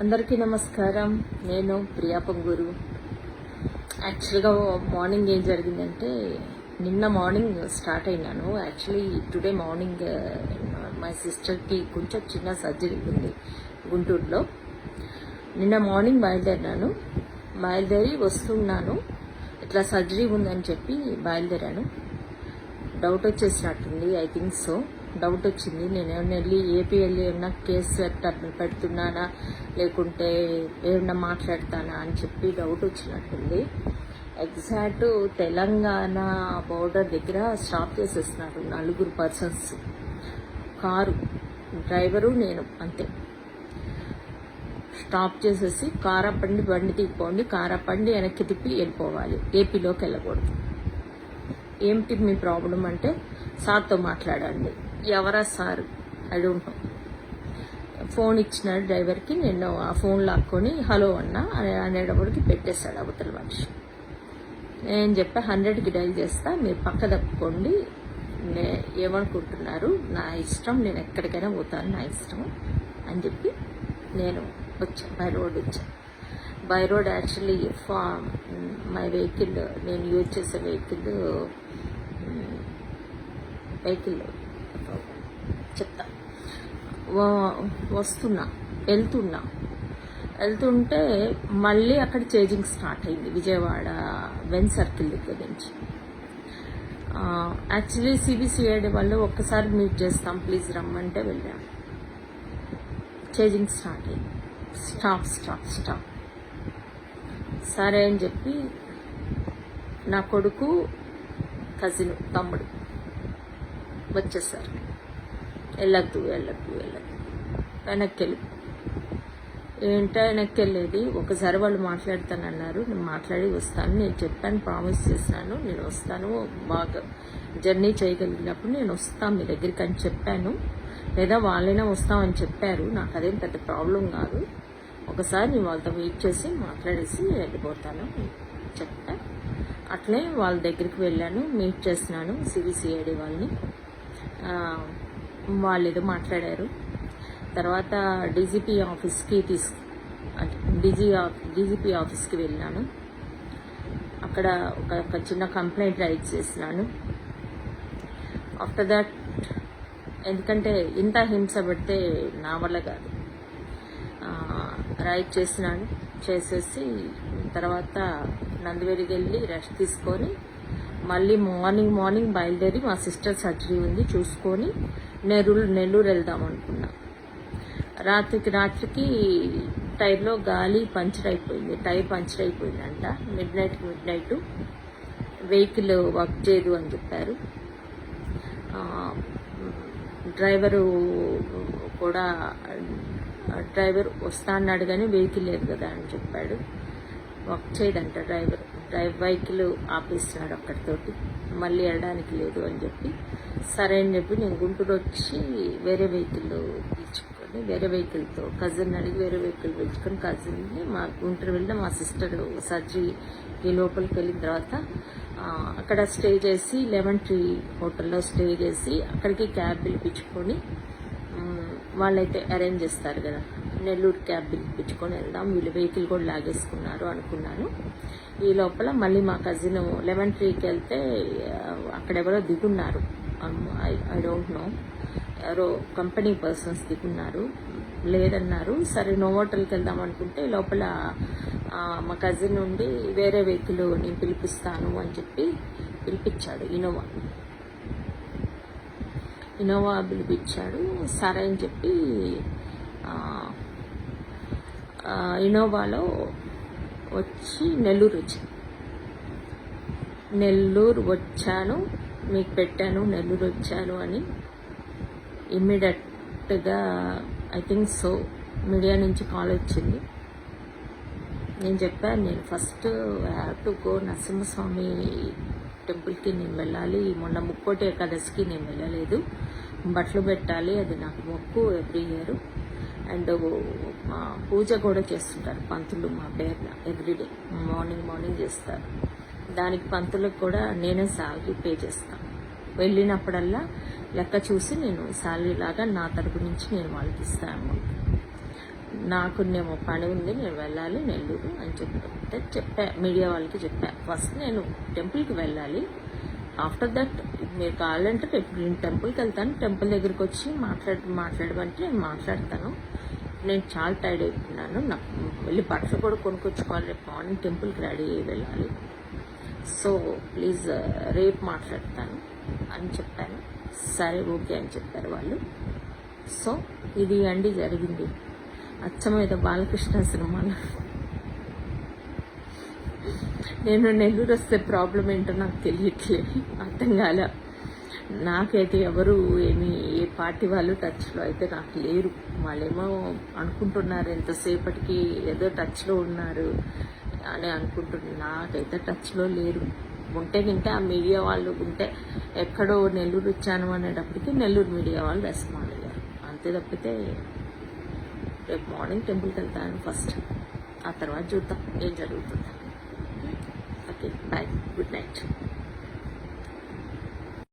అందరికీ నమస్కారం. నేను ప్రియా పొంగూరు. యాక్చువల్గా మార్నింగ్ ఏం జరిగిందంటే నిన్న మార్నింగ్ స్టార్ట్ అయినాను. యాక్చువల్లీ టుడే మార్నింగ్ మై సిస్టర్కి కొంచెం చిన్న సర్జరీ ఉంది గుంటూరులో. నిన్న మార్నింగ్ బయలుదేరినాను. బయలుదేరి వస్తున్నాను. ఇట్లా సర్జరీ ఉందని చెప్పి బయలుదేరాను. డౌట్ వచ్చేసినట్టుంది ఐ థింక్ సో డౌట్ వచ్చింది. నేను ఏమైనా వెళ్ళి ఏపీ వెళ్ళి ఏమన్నా కేసు పెట్ట- పెడుతున్నానా? లేకుంటే ఏమన్నా మాట్లాడతానా అని చెప్పి డౌట్ వచ్చినట్టుంది. ఎగ్జాక్ట్ తెలంగాణ బోర్డర్ దగ్గర స్టాప్ చేసేస్తున్నారు నలుగురు పర్సన్స్ కారు డ్రైవరు నేను అంతే. స్టాప్ చేసేసి కారపండి బండి తీసుకోండి కారపండి వెనక్కి తిప్పి వెళ్ళిపోవాలి. ఏపీలోకి వెళ్ళకూడదు. ఏంటి మీ ప్రాబ్లం అంటే సార్తో మాట్లాడండి. ఎవరా sir I don't know phone ఇచ్చిన డ్రైవర్కి నేను ఆ ఫోన్ లాక్కొని హలో అన్న అనేటప్పటికి పెట్టేశాడు అవతల మనిషి. నేను చెప్పా హండ్రెడ్కి డైల్ చేస్తా మీరు పక్క తప్పుకోండి. నే ఏమనుకుంటున్నారు? నా ఇష్టం నేను ఎక్కడికైనా పోతాను నా ఇష్టం అని చెప్పి నేను వచ్చా బై రోడ్ వచ్చాను by road actually for my vehicle నేను యూజ్ చేసే వెహికల్ వెహికల్ mm, చెప్తా. వస్తున్నా వెళ్తున్నా. వెళ్తుంటే మళ్ళీ అక్కడ చేజింగ్ స్టార్ట్ అయింది. విజయవాడ వెన్ సర్కిల్ దగ్గర నుంచి. యాక్చువల్లీ సిబిసిఐడి వాళ్ళు ఒక్కసారి మీట్ చేస్తాం ప్లీజ్ రమ్మంటే వెళ్ళాం. చేజింగ్ స్టార్ట్ అయింది. Stop stop stop. సరే అని చెప్పి నా కొడుకు కజిన్ తమ్ముడు వచ్చేసారు. వెళ్ళద్దు వెళ్ళద్దు వెళ్ళద్దు. వెనక్కి వెళ్ళి ఏంటో వెనక్కి వెళ్ళేది ఒకసారి వాళ్ళు మాట్లాడతానన్నారు. నేను మాట్లాడి వస్తాను. నేను చెప్పాను ప్రామిస్ చేశాను. నేను వస్తాను. బాగా జర్నీ చేయగలిగినప్పుడు నేను వస్తాను మీ దగ్గరికి అని చెప్పాను. లేదా వాళ్ళైనా వస్తామని చెప్పారు. నాకు అదేం పెద్ద ప్రాబ్లం కాదు. ఒకసారి నేను వాళ్ళతో వెయిట్ చేసి మాట్లాడేసి వెళ్ళిపోతాను. చెప్పా. అట్లే వాళ్ళ దగ్గరికి వెళ్ళాను. మీట్ చేసినాను సిబిసిఐడి వాళ్ళని. వాళ్ళు ఏదో మాట్లాడారు. తర్వాత డీజీపీ ఆఫీస్కి తీసు అంటే డీజీ డీజీపీ ఆఫీస్కి వెళ్ళాను. అక్కడ ఒక ఒక చిన్న కంప్లైంట్ రైట్ చేసినాను. ఆఫ్టర్ దట్ ఎందుకంటే ఇంత హింస పెడితే నా వల్ల కాదు. రైట్ చేసినాను. చేసేసి తర్వాత నందివేలికి వెళ్ళి రెస్ట్ తీసుకొని మళ్ళీ మార్నింగ్ మార్నింగ్ బయలుదేరి మా సిస్టర్ సర్జరీ ఉంది చూసుకొని నెల్లూరు నెల్లూరు వెళ్దాం అనుకున్నా. రాత్రికి రాత్రికి టైర్లో గాలి పంచర్ అయిపోయింది టైర్ పంచర్ అయిపోయిందంట. Midnight midnight vehicle work చేయదు అని చెప్పారు. డ్రైవరు కూడా డ్రైవర్ వస్తా అన్నాడు కానీ వెహికల్ లేదు కదా అని చెప్పాడు. వర్క్ చేయడంట. డ్రైవర్ డ్రైవ్ వెహికల్ ఆపేస్తున్నాడు అక్కడితోటి. మళ్ళీ వెళ్ళడానికి లేదు అని చెప్పి సరే అని చెప్పి నేను గుంటూరు వచ్చి వేరే వెహికల్ పిలుచుకొని వేరే వెహికల్తో కజిన్ అడిగి వేరే వెహికల్ పిలుచుకొని కజిన్ని మా గుంటూరు వెళ్ళిన మా సిస్టర్ సర్జరీ ఈ లోపలికి వెళ్ళిన తర్వాత అక్కడ స్టే చేసి లెమన్ ట్రీ హోటల్లో స్టే చేసి అక్కడికి క్యాబ్ పిలిపించుకొని వాళ్ళైతే అరేంజ్ చేస్తారు కదా. నెల్లూరు క్యాబ్ పిలిపించుకొని వెళ్దాం. వీళ్ళు వెహికల్ కూడా లాగేసుకున్నారు అనుకున్నాను. ఈ లోపల మళ్ళీ మా కజిన్ లెవెన్ త్రీకి వెళ్తే అక్కడెవరో దిగున్నారు. I don't know. ఎవరో కంపెనీ పర్సన్స్ దిగున్నారు. లేదన్నారు. సరే నో హోటల్కి వెళ్దాం అనుకుంటే లోపల మా కజిన్ నుండి వేరే వెహికల్ నేను పిలిపిస్తాను అని చెప్పి పిలిపించాడు ఇనోవా ఇనోవా పిలిపించాడు సరే అని చెప్పి ఇనోవాలో వచ్చి నెల్లూరు వచ్చాను నెల్లూరు వచ్చాను మీకు పెట్టాను నెల్లూరు వచ్చాను అని ఇమ్మీడియట్గా ఐ థింక్ సో మీడియా నుంచి కాల్ వచ్చింది. నేను చెప్పాను నేను first have to go Narasimhaswamy టెంపుల్కి నేను వెళ్ళాలి. మొన్న ముక్కోటి ఏకాదశికి నేను వెళ్ళలేదు. బట్టలు పెట్టాలి అది నాకు మొక్కు ఎవ్రీ ఇయర్. అండ్ పూజ కూడా చేస్తుంటారు. పంతులు మా పేరున ఎవ్రీడే మార్నింగ్ మార్నింగ్ చేస్తారు. దానికి పంతులకు కూడా నేనే శాలరీ పే చేస్తాను. వెళ్ళినప్పుడల్లా లెక్క చూసి నేను శాలరీ లాగా నా తరపు నుంచి నేను వాళ్ళకి ఇస్తాను నాకు నేమో పని ఉంది నేను వెళ్ళాలి నెల్లూరు అని చెప్తే చెప్పా మీడియా వాళ్ళకి చెప్పా. ఫస్ట్ నేను టెంపుల్కి వెళ్ళాలి. ఆఫ్టర్ దట్ మీరు కావాలంటే రేపు నేను టెంపుల్కి వెళ్తాను. టెంపుల్ దగ్గరికి వచ్చి మాట్లాడి మాట్లాడమంటే నేను మాట్లాడతాను. నేను చాలా టైర్డ్ అయిపోయినాను నాకు వెళ్ళి బట్టలు కూడా కొనుక్కొచ్చుకోవాలి. రేపు మార్నింగ్ టెంపుల్కి రెడీ అయ్యి వెళ్ళాలి. సో ప్లీజ్ రేపు మాట్లాడతాను అని చెప్పాను. సరే ఓకే అని చెప్పారు వాళ్ళు. సో ఇది అండి జరిగింది. అచ్చమైన బాలకృష్ణ సినిమాలో నేను నెల్లూరు వస్తే ప్రాబ్లం ఏంటో నాకు తెలియట్లేదు. అర్థం కాలే నాకైతే ఎవరు ఏమి ఏ పార్టీ వాళ్ళు టచ్లో అయితే నాకు లేరు. వాళ్ళేమో అనుకుంటున్నారు ఎంతసేపటికి ఏదో టచ్లో ఉన్నారు అని అనుకుంటున్నారు. నాకైతే టచ్లో లేరు. ఉంటే గింటే ఆ మీడియా వాళ్ళు ఉంటే ఎక్కడో నెల్లూరు వచ్చాను అనేటప్పటికి నెల్లూరు మీడియా వాళ్ళు రెస్పాండ్ అయ్యారు. అంతే తప్పితే రేపు మార్నింగ్ టెంపుల్కి వెళ్తాను ఫస్ట్. ఆ తర్వాత చూద్దాం ఏం జరుగుతుందో. Okay bye. Good night.